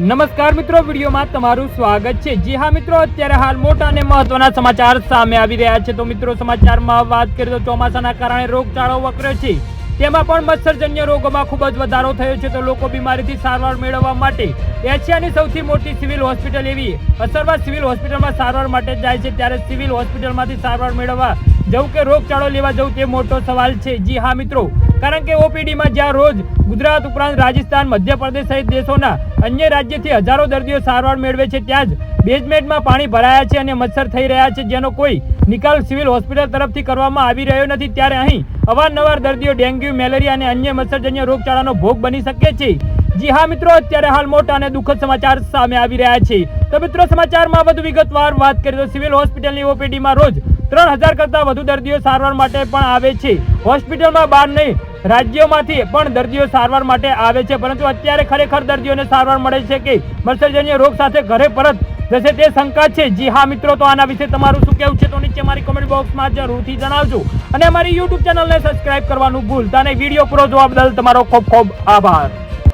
નમસ્કાર મિત્રો, વિડીયોમાં તમારું સ્વાગત છે. જી હા મિત્રો, અત્યારે હાલ મોટા અને મહત્વના સમાચાર સામે આવી રહ્યા છે. તો મિત્રો, સમાચારમાં વાત કરીએ તો ચોમાસાના કારણે રોગચાળો વકર્યો છે. તેમાં પણ મચ્છરજન્ય રોગોમાં ખૂબ જ વધારો થયો છે તો લોકો બીમારીથી સારવાર મેળવવા માટે એશિયાની સૌથી મોટી સિવિલ હોસ્પિટલ એવી અસરવા સિવિલ હોસ્પિટલમાં સારવાર માટે જાય છે. ત્યારે સિવિલ હોસ્પિટલમાંથી સારવાર મેળવવા જવું કે રોગચાળો લેવા જવું તે મોટો સવાલ છે. જી હા, મિત્રો. કારણ કે ઓપીડીમાં જ્યાં રોજ ગુજરાત ઉપરાંત રાજસ્થાન, મધ્યપ્રદેશ સહિત દેશોના અન્ય રાજ્યથી હજારો દર્દીઓ સારવાર મેળવે છે, ત્યાં જ બેઝમેન્ટમાં પાણી ભરાયા છે અને મચ્છર થઈ રહ્યા છે. જેનો કોઈ નિકાલ સિવિલ હોસ્પિટલ તરફથી કરવામાં આવી રહ્યો નથી. ત્યારે અહીં અવારનવાર દર્દીઓ ડેન્ગ્યુ, મેલેરિયા અને અન્ય મચ્છરજન્ય રોગચાળાનો ભોગ બની શકે છે. જી હા મિત્રો, અત્યારે હાલ મોટા અને દુઃખદ સમાચાર સામે આવી રહ્યા છે. તો મિત્રો, સમાચારમાં વધુ વિગતવાર વાત કરીએ તો સિવિલ હોસ્પિટલની ઓપીડીમાં રોજ ત્રણ હજાર કરતાં વધુ દર્દીઓ સારવાર માટે પણ આવે છે. હોસ્પિટલમાં બહાર નહીં, રાજ્યોમાંથી પણ દર્દીઓ સારવાર માટે આવે છે. પરંતુ અત્યારે ખરેખર દર્દીઓને સારવાર મળે છે કે મચ્છરજન્ય રોગ સાથે ઘરે પરત જશે તે શંકા છે. જી હા મિત્રો, તો આના વિશે તમારું શું કહેવું છે તો નીચે મારી કોમેન્ટ બોક્સમાં જરૂરથી જણાવજો. અને અમારી યુટ્યુબ ચેનલને સબસ્ક્રાઇબ કરવાનું ભૂલતા નહીં. વીડિયો પૂરો જોવા બદલ તમારો ખૂબ ખૂબ આભાર.